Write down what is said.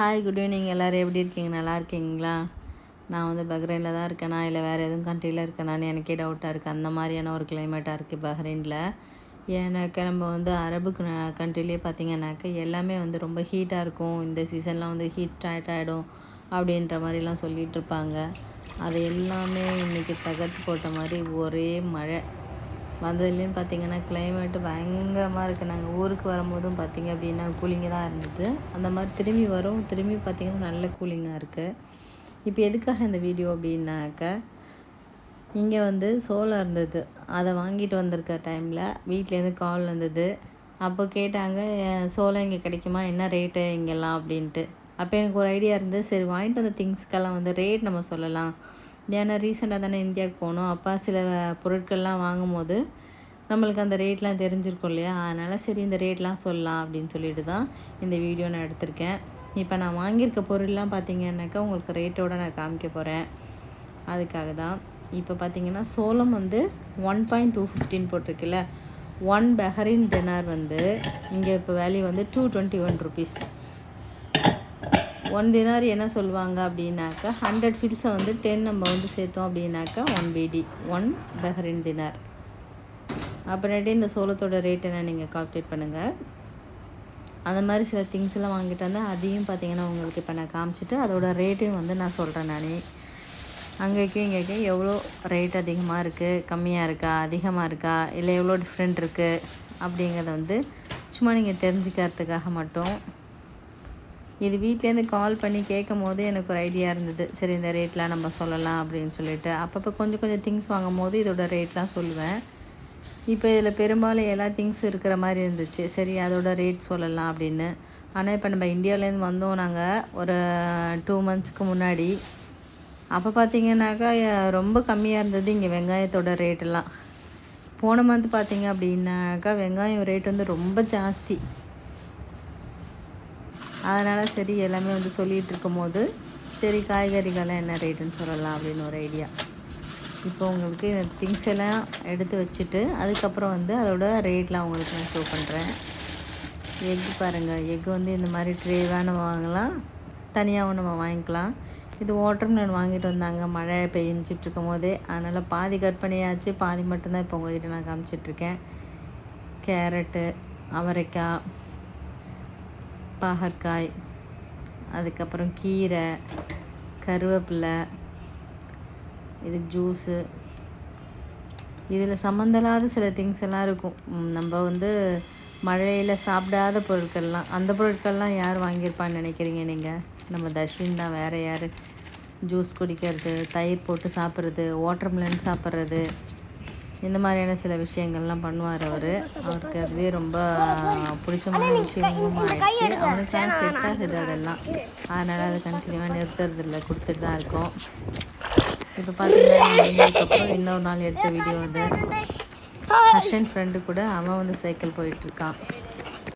Hi good evening எல்லோரும் எப்படி இருக்கீங்க? நல்லா இருக்கீங்களா? நான் வந்து பஹ்ரைனில் தான் இருக்கேனா? இல்லை வேறு எதுவும் கண்ட்ரியில் இருக்கேனான்னு எனக்கே டவுட்டாக இருக்குது அந்த மாதிரியான ஒரு கிளைமேட்டாக இருக்குது பஹ்ரைனில். ஏன்னாக்கா நம்ம வந்து அரபு கண்ட்ரிலே பார்த்தீங்கன்னாக்கா எல்லாமே வந்து ரொம்ப ஹீட்டாக இருக்கும். இந்த சீசன்லாம் வந்து ஹீட் ஸ்டார்ட் ஆகிடும் அப்படின்ற மாதிரிலாம் சொல்லிகிட்டு இருப்பாங்க. அது எல்லாமே இன்றைக்கி தகர்த்து போட்ட மாதிரி ஒரே மழை. வந்ததுலேயும் பார்த்திங்கன்னா கிளைமேட்டு பயங்கரமாக இருக்குது நாங்கள் ஊருக்கு வரும்போதும் பார்த்திங்க அப்படின்னா கூலிங்காக தான் இருந்தது. அந்த மாதிரி திரும்பி வரும். திரும்பி பார்த்திங்கன்னா நல்ல கூலிங்காக இருக்குது இப்போ எதுக்காக இந்த வீடியோ அப்படின்னாக்க இங்கே வந்து சோளம் இருந்தது. அதை வாங்கிட்டு வந்திருக்க டைமில் வீட்டிலேருந்து கால் வந்தது. அப்போ கேட்டாங்க சோளம் இங்கே கிடைக்குமா? என்ன ரேட்டு இங்கெல்லாம்? அப்படின்ட்டு. அப்போ எனக்கு ஒரு ஐடியா இருந்தது. சரி வாங்கிட்டு வந்த திங்ஸ்க்கெல்லாம் வந்து ரேட் நம்ம சொல்லலாம். ஏன்னா ரீசெண்டாக தானே இந்தியாவுக்கு போனோம். அப்போ சில பொருட்கள்லாம் வாங்கும் போது நம்மளுக்கு அந்த ரேட்லாம் தெரிஞ்சிருக்கும் இல்லையா? அதனால் சரி இந்த ரேட்லாம் சொல்லலாம் அப்படின்னு சொல்லிட்டு தான் இந்த வீடியோ நான் எடுத்திருக்கேன். இப்போ நான் வாங்கியிருக்க பொருள்லாம் பார்த்தீங்கன்னாக்கா உங்களுக்கு ரேட்டோடு நான் காமிக்க போகிறேன் அதுக்காக தான். இப்போ பார்த்தீங்கன்னா சோளம் வந்து ஒன் பாயிண்ட் டூ ஃபிஃப்டின் போட்டிருக்குல்ல. ஒன் பெஹரின் தினார் வந்து இங்கே இப்போ வேல்யூ வந்து two twenty one rupees one dinar என்ன சொல்லுவாங்க அப்படின்னாக்கா ஹண்ட்ரட் ஃபில்ஸை வந்து டென் நம்ம வந்து சேர்த்தோம் அப்படின்னாக்கா ஒன் பிடி ஒன் பஹரின் தினார் அப்புறமேட்டு இந்த சோளத்தோட ரேட் என்ன நீங்கள் கால்குலேட் பண்ணுங்கள் அந்த மாதிரி சில திங்ஸ் எல்லாம் வாங்கிட்டு வந்தால் அதையும் பார்த்தீங்கன்னா உங்களுக்கு இப்போ நான் காமிச்சிட்டு அதோட ரேட்டையும் வந்து நான் சொல்கிறேன் நான். அங்கேக்கும் இங்கேக்கும் எவ்வளோ ரேட் அதிகமாக இருக்குது கம்மியாக இருக்கா அதிகமாக இருக்கா இல்லை எவ்வளோ டிஃப்ரெண்ட் இருக்குது அப்படிங்கிறத வந்து சும்மா நீங்கள் தெரிஞ்சுக்கிறதுக்காக மட்டும் இது வீட்லேருந்து கால் பண்ணி கேட்கும் போது எனக்கு ஒரு ஐடியா இருந்தது. சரி இந்த ரேட்லாம் நம்ம சொல்லலாம் அப்படின்னு சொல்லிட்டு. அப்பப்போ கொஞ்சம் கொஞ்சம் திங்ஸ் வாங்கும் போது இதோட ரேட்லாம் சொல்லுவேன். இப்போ இதில் பெரும்பாலும் எல்லா திங்ஸ் இருக்கிற மாதிரி இருந்துச்சு. சரி அதோட ரேட் சொல்லலாம் அப்படின்னு. ஆனால் இப்போ நம்ம இந்தியாவிலேருந்து வந்தோம் நாங்கள் ஒரு டூ மந்த்ஸ்க்கு முன்னாடி. அப்போ பார்த்தீங்கன்னாக்கா ரொம்ப கம்மியாக இருந்தது இங்கே வெங்காயத்தோட ரேட்டெல்லாம் போன மந்த் பார்த்தீங்க அப்படின்னாக்கா வெங்காயம் ரேட் வந்து ரொம்ப ஜாஸ்தி. அதனால் சரி எல்லாமே வந்து சொல்லிகிட்டு இருக்கும் போது சரி காய்கறிகள்லாம் என்ன ரேட்டுன்னு சொல்லலாம் அப்படின்னு ஒரு ஐடியா. இப்போ உங்களுக்கு இந்த திங்ஸ் எல்லாம் எடுத்து வச்சுட்டு அதுக்கப்புறம் வந்து அதோட ரேட்லாம் உங்களுக்கு நான் ஷோ பண்ணுறேன் எக் பாருங்கள் எக் வந்து இந்த மாதிரி ட்ரேவாக நம்ம வாங்கலாம் தனியாகவும் நம்ம வாங்கிக்கலாம். இது வாட்டர் வாங்கிட்டு வந்தாங்க மழை பெஞ்சிட்டு இருக்கும் போதே அதனால் பாதி கட் பண்ணியாச்சு பாதி மட்டும்தான் இப்போ உங்கள்கிட்ட நான் காமிச்சிட்ருக்கேன். கேரட்டு அவரைக்காய் பாகற்காய் அதுக்கப்புறம் கீரை கருவேப்பிலை இது ஜூஸு. இதில் சம்மந்தலாத சில திங்ஸ் எல்லாம் இருக்கும். நம்ம வந்து மழையில் சாப்பிடாத பொருட்கள்லாம் அந்த பொருட்கள்லாம் யார் வாங்கியிருப்பான்னு நினைக்கிறீங்க நீங்கள் நம்ம தர்ஷின் தான் வேறு யார்? ஜூஸ் குடிக்கிறது தயிர் போட்டு சாப்பிட்றது வாட்டர்மெலன் சாப்பிட்றது இந்த மாதிரியான சில விஷயங்கள்லாம் பண்ணுவார் அவர். அவருக்கு அதுவே ரொம்ப பிடிச்சமான விஷயமும் ஆயிடுச்சு. அவனுக்கான செட் ஆகுது அதெல்லாம். அதனால் அதை கண்டினியூவாக நிறுத்துறது இல்லை கொடுத்துட்டு தான் இருக்கோம். இப்போ பார்த்தீங்கன்னா இன்னொரு நாள் எடுத்த வீடியோ வந்து ஹர்ஷன் ஃப்ரெண்டு கூட அவன் வந்து சைக்கிள் போயிட்டுருக்கான்